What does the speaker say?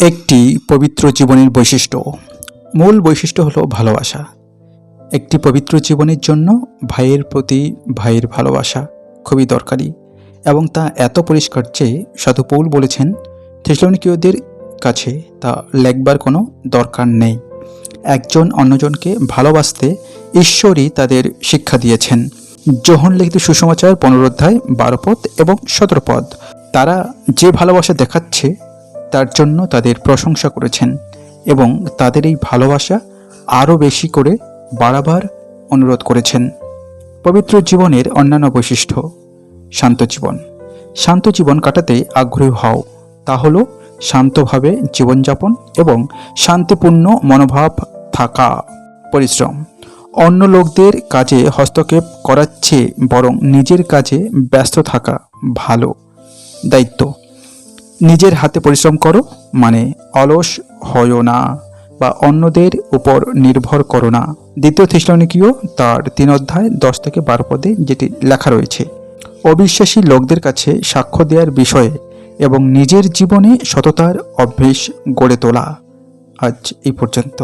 একটি পবিত্র জীবনের বৈশিষ্ট্য। মূল বৈশিষ্ট্য হলো ভালোবাসা। একটি পবিত্র জীবনের জন্য ভাইয়ের প্রতি ভাইয়ের ভালোবাসা খুবই দরকারি এবং তা এত পরিষ্কার যে সাধু পৌল বলেছেন থেসলনিকীয়দের কাছে তা লেখবার কোনো দরকার নেই। একজন অন্যজনকে ভালোবাসতে ঈশ্বরই তাদের শিক্ষা দিয়েছেন। যোহন লিখিত সুসমাচার পুনরুদ্ধায় বারো পদ এবং সতেরো পদ। তারা যে ভালোবাসা দেখাচ্ছে তার জন্য তাদের প্রশংসা করেছেন এবং তাদের এই ভালোবাসা আরও বেশি করে বাড়াবার অনুরোধ করেছেন। পবিত্র জীবনের অন্যান্য বৈশিষ্ট্য, শান্ত জীবন। শান্ত জীবন কাটাতে আগ্রহী হও। তা হলো শান্তভাবে জীবনযাপন এবং শান্তিপূর্ণ মনোভাব থাকা। পরিশ্রম। অন্য লোকদের কাজে হস্তক্ষেপ করার চেয়ে বরং নিজের কাজে ব্যস্ত থাকা ভালো। দায়িত্ব। নিজের হাতে পরিশ্রম করো মানে অলস হয়ও না বা অন্যদের উপর নির্ভর করো না। দ্বিতীয় থিসলনিকীয় তার তিন অধ্যায় দশ থেকে বারো পদে যেটি লেখা রয়েছে, অবিশ্বাসী লোকদের কাছে সাক্ষ্য দেওয়ার বিষয়ে এবং নিজের জীবনে সততার অভ্যেস গড়ে তোলা। আজ এই পর্যন্ত।